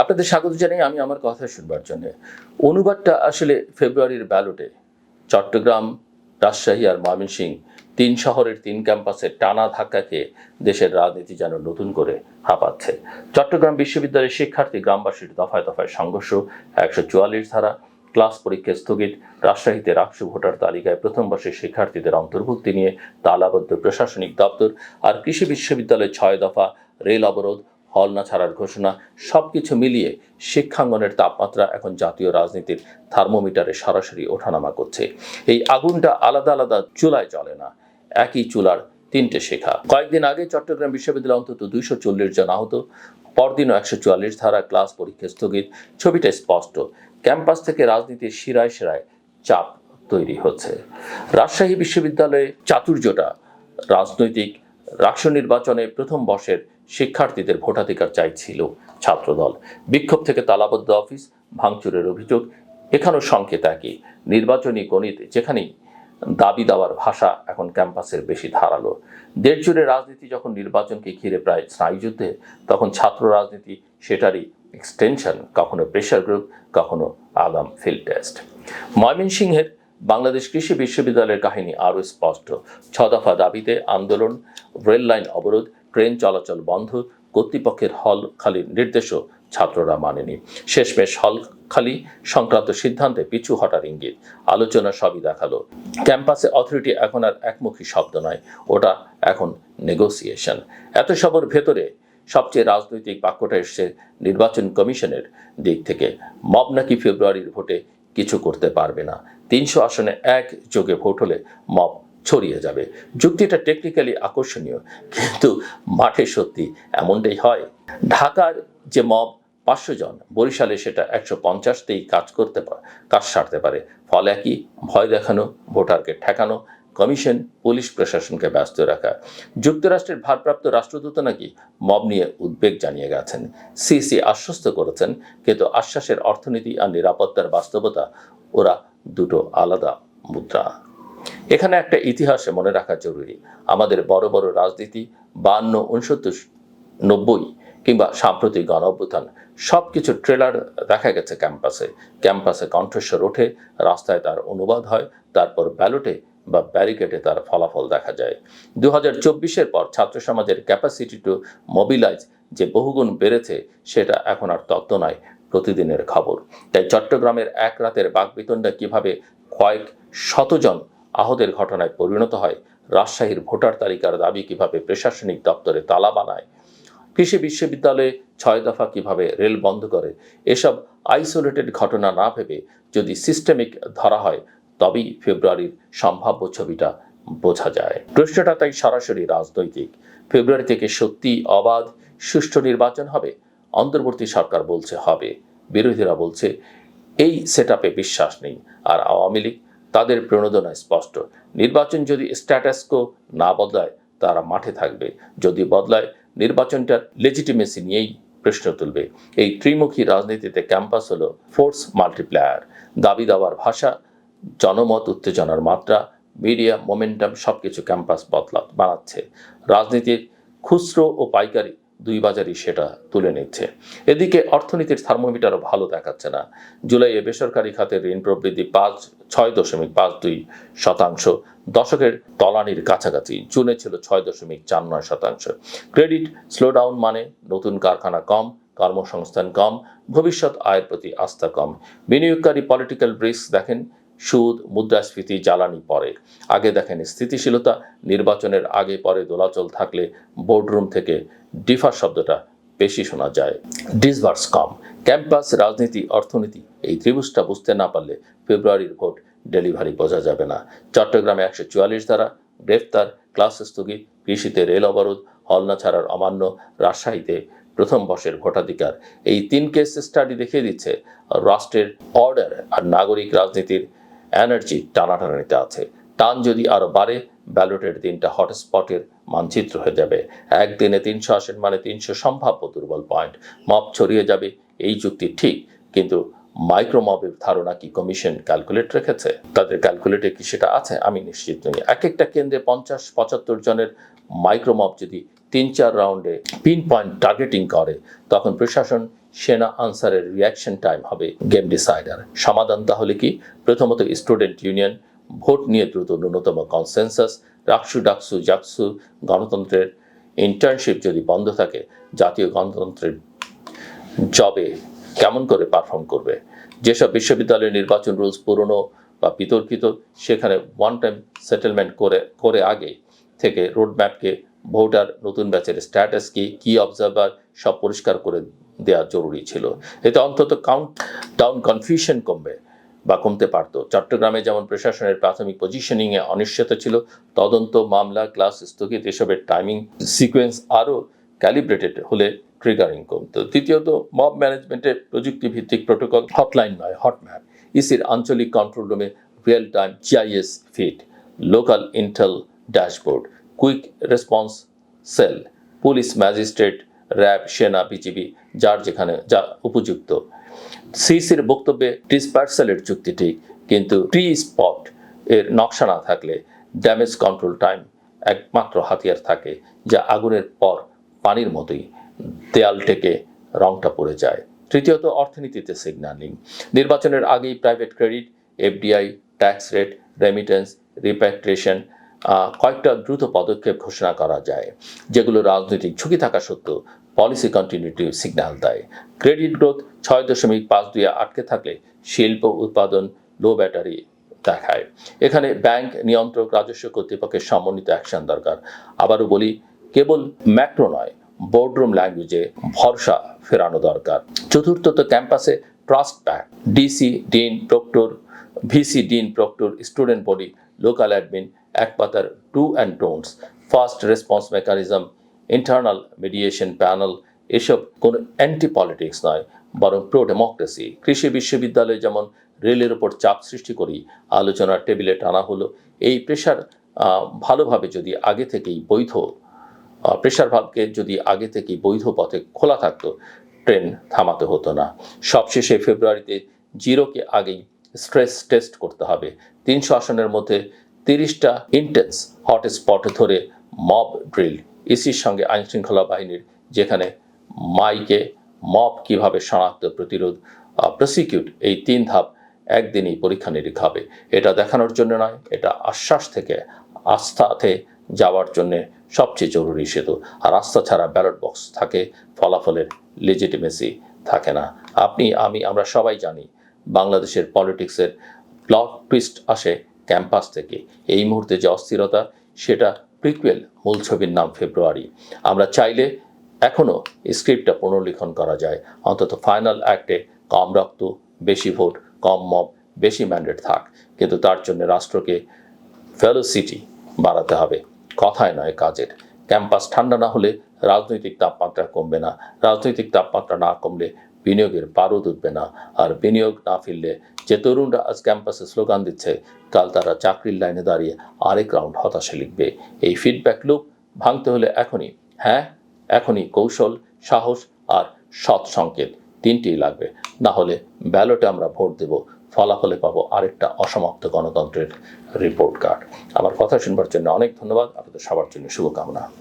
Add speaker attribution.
Speaker 1: আপনাদের স্বাগত জানাই আমি আমার কথা শুনবার জন্য। অনুবাদটা আসলে ফেব্রুয়ারির ব্যালটে। চট্টগ্রাম, রাজশাহী আর ময়মনসিংহ তিন শহরের তিন ক্যাম্পাসের টানা ধাক্কাকে দেশের রাজনীতি যেন নতুন করে হাঁপাচ্ছে। চট্টগ্রাম বিশ্ববিদ্যালয়ের শিক্ষার্থী গ্রামবাসীর দফায় দফায় সংঘর্ষ, একশো চুয়াল্লিশ ধারা, ক্লাস পরীক্ষা স্থগিত, রাজশাহীতে রাকসু ভোটার তালিকায় প্রথম বর্ষের শিক্ষার্থীদের অন্তর্ভুক্তি নিয়ে তালাবদ্ধ প্রশাসনিক দপ্তর আর কৃষি বিশ্ববিদ্যালয়ের ছয় দফা রেল অবরোধ হল না ছাড়ার ঘোষণা, সবকিছু মিলিয়ে শিক্ষাঙ্গনের তাপমাত্রা এখন জাতীয় রাজনীতির থার্মোমিটারে সরাসরি ওঠানামা করছে। এই আগুনটা আলাদা আলাদা চুলায় চলে না, একই চুলার তিনটে শেখা। কয়েকদিন আগে চট্টগ্রাম বিশ্ববিদ্যালয়ে অন্তত দুইশো চল্লিশ জন আহত, পরদিনও একশো চুয়াল্লিশ ধারা ক্লাস পরীক্ষা স্থগিত। ছবিটা স্পষ্ট, ক্যাম্পাস থেকে রাজনীতির শিরায় শিরায় চাপ তৈরি হচ্ছে। রাজশাহী বিশ্ববিদ্যালয়ে চাতুর্যটা, রাজনৈতিক রাষ্ট্র নির্বাচনে প্রথম বর্ষের শিক্ষার্থীদের ভোটাধিকার চাইছিল ছাত্রদল। বিক্ষোভ থেকে তালাবদ্ধ অফিস, ভাঙচুরের অভিযোগ, এখানেও সংকেত একই। নির্বাচনী গণিত যেখানেই দাবি দেওয়ার ভাষা এখন ক্যাম্পাসের বেশি ধারালো। দেড় জুড়ে রাজনীতি যখন নির্বাচনকে ঘিরে প্রায় স্নায়ুযুদ্ধে, তখন ছাত্র রাজনীতি সেটারই এক্সটেনশন কখনো প্রেশার গ্রুপ কখনো আগাম ফিল্ড টেস্ট ময়মনসিংহের বাংলাদেশ কৃষি বিশ্ববিদ্যালয়ের কাহিনী আরও স্পষ্ট। ছ দফা দাবিতে আন্দোলন রেল লাইন অবরোধ ট্রেন চলাচল বন্ধ, কর্তৃপক্ষের হল খালির নির্দেশও ছাত্ররা মানেনি। শেষমেশ হল খালি সংক্রান্ত সিদ্ধান্তে পিছু হটার ইঙ্গিত। আলোচনা সবই দেখাল। ক্যাম্পাসে অথরিটি এখন আর একমুখী শব্দ নয়, ওটা এখন নেগোসিয়েশন। এত সবর ভেতরে সবচেয়ে রাজনৈতিক বাক্যটা এসছে নির্বাচন কমিশনের দিক থেকে। মব নাকি ফেব্রুয়ারির ভোটে কিছু করতে পারবে না। তিনশো আসনে এক যোগে ভোট হলে মব ছড়িয়ে যাবে। যুক্তিটা টেকনিক্যালি আকর্ষণীয়, কিন্তু মাঠে সত্যি এমনটাই হয়। ঢাকার যে মব পাঁচশো জন, বরিশালে সেটা একশো পঞ্চাশতেই কাজ করতে পারে কাজ সারতে পারে। ফলে একই, ভয় দেখানো, ভোটারকে ঠেকানো, কমিশন, পুলিশ প্রশাসনকে ব্যস্ত রাখা। যুক্তরাষ্ট্রের ভারপ্রাপ্ত রাষ্ট্রদূত নাকি মব নিয়ে উদ্বেগ জানিয়ে গেছেন। সিসি আশ্বস্ত করেছেন, কিন্তু আশ্বাসের অর্থনীতি আর নিরাপত্তার বাস্তবতা, ওরা দুটো আলাদা মুদ্রা। এখানে একটা ইতিহাসে মনে রাখা জরুরি। আমাদের বড় বড় রাজনীতি, বান্ন, উনসত্তর, নব্বই কিংবা সাম্প্রতিক গণ অভ্যুত্থান সব কিছু ট্রেলার দেখা গেছে ক্যাম্পাসে। ক্যাম্পাসে কণ্ঠস্বর ওঠে, রাস্তায় তার অনুবাদ হয়, তারপর ব্যালটে বা ব্যারিকেডে তার ফলাফল দেখা যায়। দু হাজার চব্বিশের পর ছাত্র সমাজের ক্যাপাসিটি টু মোবিলাইজ যে বহুগুণ বেড়েছে, সেটা এখন আর তত্ত্ব নয়, প্রতিদিনের খবর। তাই চট্টগ্রামের এক রাতের বাকবিতণ্ডা কীভাবে কয়েক শতজন আহতের ঘটনায় পরিণত হয়। রাজশাহীর ভোটার তালিকার দাবি কীভাবে প্রশাসনিক দপ্তরে তালা বানায়? কৃষি বিশ্ববিদ্যালয়ে ছয় দফা কীভাবে রেল বন্ধ করে? এসব আইসোলেটেড ঘটনা না ভেবে যদি সিস্টেমিক ধরা হয়, তবেই ফেব্রুয়ারির সম্ভাব্য ছবিটা বোঝা যায়। প্রশ্নটা তাই সরাসরি রাজনৈতিক। ফেব্রুয়ারি থেকে সত্যি অবাধ, সুষ্ঠু নির্বাচন হবে? অন্তর্বর্তী সরকার বলছে হবে। বিরোধীরা বলছে, এই সেট বিশ্বাস নেই। আর আওয়ামী লীগ তাদের প্রণোদনা স্পষ্ট। নির্বাচন যদি স্ট্যাটাসকো না বদলায়, তারা মাঠে থাকবে। যদি বদলায়, নির্বাচনটার লেজিটিমেসি নিয়েই প্রশ্ন তুলবে। এই ত্রিমুখী রাজনীতিতে ক্যাম্পাস হলো ফোর্স মাল্টিপ্লায়ার দাবি দাবার ভাষা, জনমত উত্তেজনার মাত্রা মিডিয়া মোমেন্টাম সব কিছু ক্যাম্পাস বদলা বানাচ্ছে রাজনীতির খুচরো ও পাইকারি দুই বাজারই সেটা তুলে নিচ্ছে। এদিকে অর্থনীতির থার্মোমিটারও ভালো দেখাচ্ছে না। জুলাইয়ে বেসরকারি খাতের ঋণ প্রবৃদ্ধি পাঁচ, ছয় দশমিক পাঁচ দুই শতাংশ। দশকের তলানির কাছাকাছি, জুনে ছিল ছয় দশমিক চার নয় শতাংশ। ক্রেডিট স্লোডাউন মানে নতুন কারখানা কম, কর্মসংস্থান কম, ভবিষ্যৎ আয়ের প্রতি আস্থা কম। বিনিয়োগকারী পলিটিক্যাল রিস্ক দেখেন সুদ, মুদ্রাস্ফীতি, জ্বালানি পরে। আগে দেখেন, স্থিতিশীলতা, নির্বাচনের আগে পরে দোলাচল থাকলে বোর্ডরুম থেকে ডিফার শব্দটা বেশি শোনা যায়। ডিসভার্স কম। ক্যাম্পাস রাজনীতি, অর্থনীতি, এই ত্রিভুজটা বুঝতে না পারলে ফেব্রুয়ারির ভোট ডেলিভারি বোঝা যাবে না। চট্টগ্রামে একশো চুয়াল্লিশ ধারা, গ্রেফতার ক্লাস স্থগিত, কৃষিতে রেল অবরোধ হলনা ছাড়ার অমান্য, রাজশাহীতে প্রথম বর্ষের ভোটাধিকার। এই তিন কেস স্টাডি দেখিয়ে দিচ্ছে, রাষ্ট্রের অর্ডার আর নাগরিক রাজনীতির এনার্জি টানাটানিতে আছে। টান যদি আরও বাড়ে, ব্যালটের দিনটা হটস্পটের মানচিত্র হয়ে যাবে। একদিনে তিনশো আসন মানে তিনশো সম্ভাব্য দুর্বল পয়েন্ট। মপ ছড়িয়ে যাবে, এই যুক্তি ঠিক, কিন্তু মাইক্রোমবের ধারণা কি কমিশন ক্যালকুলেট রেখেছে? তাদের ক্যালকুলেটে কি সেটা আছে? আমি নিশ্চিত নই। এক একটা কেন্দ্রে পঞ্চাশ, পঁচাত্তর জনের মাইক্রোমব যদি তিন চার রাউন্ডে পিন পয়েন্ট টার্গেটিং করে, তখন প্রশাসন সেনা আনসারের রিয়াকশন টাইম হবে গেম ডিসাইডার সমাধান তাহলে কি? প্রথমত স্টুডেন্ট ইউনিয়ন ভোট নিয়ে দ্রুত ন্যূনতম কনসেনসাস রাকসু ডাকসু জাকসু গণতন্ত্রের ইন্টার্নশিপ যদি বন্ধ থাকে, জাতীয় গণতন্ত্রের জবে কেমন করে পারফর্ম করবে? যেসব বিশ্ববিদ্যালয়ের নির্বাচন রুলস পুরনো বা বিতর্কিত, সেখানে ওয়ান টাইম সেটেলমেন্ট করে করে আগে থেকে রোডম্যাপকে ভোটার নতুন ব্যাচের স্ট্যাটাস কি কি অবজারভার সব পরিষ্কার করে দেওয়া জরুরি ছিল। এতে অন্তত কাউন্ট ডাউন কনফিউশন কমবে বা কমতে পারত। চট্টগ্রামে যেমন প্রশাসনের প্রাথমিক পজিশনিংয়ে অনিশ্চয়তা ছিল, তদন্ত মামলা ক্লাস স্থগিত, এসবের টাইমিং সিকোয়েন্স আরও ক্যালিব্রেটেড হলে ট্রিগারিং কমতো। তৃতীয়ত মব ম্যানেজমেন্টের প্রযুক্তিভিত্তিক প্রোটোকল হটলাইন নয় হটম্যাপ ইসির আঞ্চলিক কন্ট্রোল রুমে real time GIS fit local intel dashboard quick response cell police magistrate RAB, সেনা, বিজিবি, যার যেখানে, যা উপযুক্ত। সিসির বক্তব্যে ডিসপার্সালের চুক্তি ঠিক কিন্তু ট্রি স্পট এর নকশা না থাকলে ড্যামেজ কন্ট্রোল টাইম একমাত্র হাতিয়ার থাকে, যা আগুনের পর পানির মতোই দেয়াল টেকে রংটা পড়ে যায়। তৃতীয়ত, অর্থনীতিতে সিগন্যালিং নির্বাচনের আগেই private credit FDI tax rate remittance repatriation কয়েকটা দ্রুত পদক্ষেপ ঘোষণা করা যায়, যেগুলো রাজনৈতিক ঝুঁকি থাকা সত্ত্বেও পলিসি কন্টিনিউটি সিগন্যাল দেয়। ক্রেডিট গ্রোথ ছয় দশমিক পাঁচ দুই আটকে থাকলে শিল্প উৎপাদন লো ব্যাটারি দেখায়। এখানে ব্যাংক নিয়ন্ত্রক রাজস্ব কর্তৃপক্ষের সমন্বিত অ্যাকশন দরকার। আবারও বলি, কেবল ম্যাক্রো নয় বোর্ডরুম ল্যাঙ্গুয়েজে ভরসা ফেরানো দরকার। চতুর্থত ক্যাম্পাসে trust pack DC dean proctor VC dean proctor student body local admin এক পাতার do and don'ts first response mechanism internal mediation panel এসব কোনো অ্যান্টি পলিটিক্স নয়, বরং প্রো ডেমোক্রেসি কৃষি বিশ্ববিদ্যালয়ে যেমন রেলের ওপর চাপ সৃষ্টি করি, আলোচনার টেবিলে টানা হলো, এই প্রেশার ভালোভাবে যদি আগে থেকেই বৈধ প্রেশার ভাবকে যদি আগে থেকেই বৈধ পথে খোলা থাকতো, ট্রেন থামাতে হতো না। সবশেষে ফেব্রুয়ারিতে জিরোকে আগেই স্ট্রেস টেস্ট করতে হবে। তিনশো আসনের মধ্যে তিরিশটা ইন্টেন্স হটস্পট ধরে মব ড্রিল ইসির সঙ্গে আইনশৃঙ্খলা বাহিনীর, যেখানে মাইকে মব কীভাবে শনাক্ত, প্রতিরোধ প্রসিকিউট এই তিন ধাপ একদিনই পরীক্ষা নিরীক্ষা হবে। এটা দেখানোর জন্য নয়, এটা আশ্বাস থেকে, আস্থাতে যাওয়ার জন্য সবচেয়ে জরুরি সেতু। আর আস্থা ছাড়া ব্যালট বক্স থাকে, ফলাফলের লেজিটিমেসি থাকে না। আপনি, আমি, আমরা সবাই জানি, বাংলাদেশের পলিটিক্সের প্লট টুইস্ট আসে ক্যাম্পাস থেকে। এই মুহূর্তে যে অস্থিরতা, সেটা প্রিকুয়েল মূল ছবির নাম ফেব্রুয়ারি। আমরা চাইলে এখনও স্ক্রিপ্টটা পুনর্লিখন করা যায়। অন্তত ফাইনাল অ্যাক্টে কম রক্ত, বেশি ভোট, কম মব বেশি ম্যান্ডেট থাক। কিন্তু তার জন্য রাষ্ট্রকে ভ্যালোসিটি বাড়াতে হবে। কথায় নয় কাজের। ক্যাম্পাস ঠান্ডা না হলে রাজনৈতিক তাপমাত্রা কমবে না। রাজনৈতিক তাপমাত্রা না কমলে বিনিয়োগের পারদ উঠবে না। আর বিনিয়োগ না ফিরলে যে তরুণরা আজ ক্যাম্পাসে স্লোগান দিচ্ছে, কাল তারা চাকরির লাইনে দাঁড়িয়ে আরেক রাউন্ড হতাশে লিখবে। এই ফিডব্যাক লুপ ভাঙতে হলে এখনই হ্যাঁ এখনই কৌশল, সাহস আর সৎ সংকেত তিনটিই লাগবে। না হলে ব্যালটে আমরা ভোট দেব, ফলাফলে পাবো আরেকটা অসমাপ্ত গণতন্ত্রের রিপোর্ট কার্ড আমার কথা শুনবার জন্য অনেক ধন্যবাদ, আপনাদের সবার জন্য শুভকামনা।